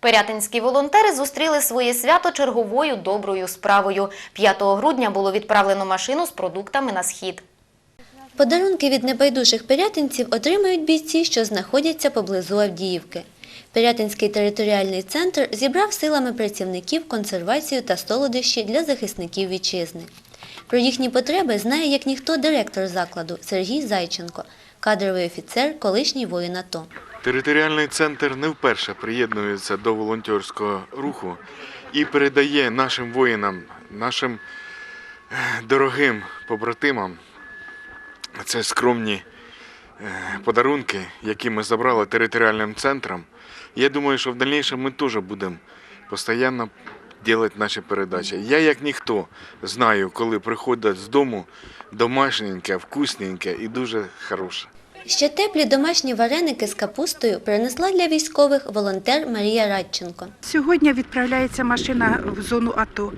Пирятинські волонтери зустріли своє свято черговою доброю справою. 5 грудня було відправлено машину з продуктами на схід. Подарунки від небайдужих пирятинців отримають бійці, що знаходяться поблизу Авдіївки. Пирятинський територіальний центр зібрав силами працівників консервацію та солодощі для захисників вітчизни. Про їхні потреби знає як ніхто директор закладу Сергій Зайченко, кадровий офіцер, колишній воїн АТО. Територіальний центр не вперше приєднується до волонтерського руху і передає нашим воїнам, нашим е, дорогим побратимам це скромні е, подарунки, які ми забрали територіальним центром. Я думаю, що в дальнейшем ми теж будемо постійно робити наші передачі. Я, як ніхто, знаю, коли приходять з дому домашненьке, вкусненьке і дуже хороше. Ще теплі домашні вареники з капустою принесла для військових волонтер Марія Радченко. Сьогодні відправляється машина в зону АТО.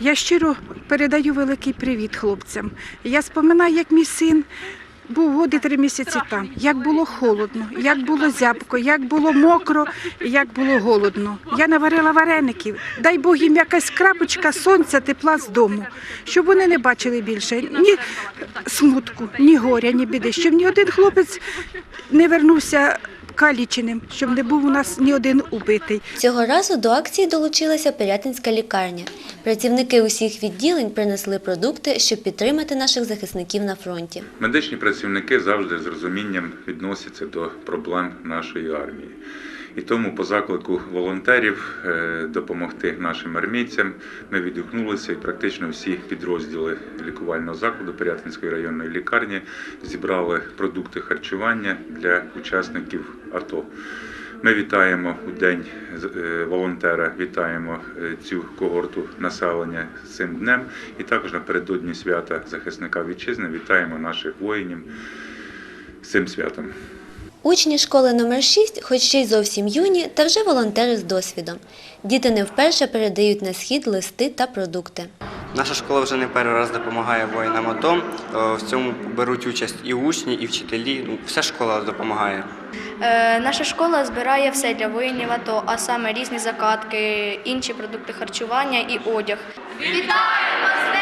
Я щиро передаю великий привіт хлопцям. Я споминаю, як мій син був годи три місяці там, як було холодно, як було зябко, як було мокро, як було голодно. Я наварила вареників. Дай Бог їм якась крапочка сонця, тепла з дому, щоб вони не бачили більше ні смутку, ні горя, ні біди, щоб ні один хлопець не вернувся каліченим, щоб не був у нас ні один убитий. Цього разу до акції долучилася Пирятинська лікарня. Працівники усіх відділень принесли продукти, щоб підтримати наших захисників на фронті. Медичні працівники завжди з розумінням відносяться до проблем нашої армії. І тому по заклику волонтерів е, допомогти нашим армійцям ми відгукнулися і практично всі підрозділи лікувального закладу Пирятинської районної лікарні зібрали продукти харчування для учасників АТО. Ми вітаємо у день е, волонтера, вітаємо е, цю когорту населення цим днем. І також напередодні свята захисника вітчизни вітаємо наших воїнів цим святом. Учні школи номер 6 хоч ще й зовсім юні, та вже волонтери з досвідом. Діти не вперше передають на схід листи та продукти. Наша школа вже не перший раз допомагає воїнам АТО. Е, В цьому беруть участь і учні, і вчителі. Ну, Вся школа допомагає. Е, Наша школа збирає все для воїнів АТО, а саме різні закатки, інші продукти харчування і одяг. Вітаємо з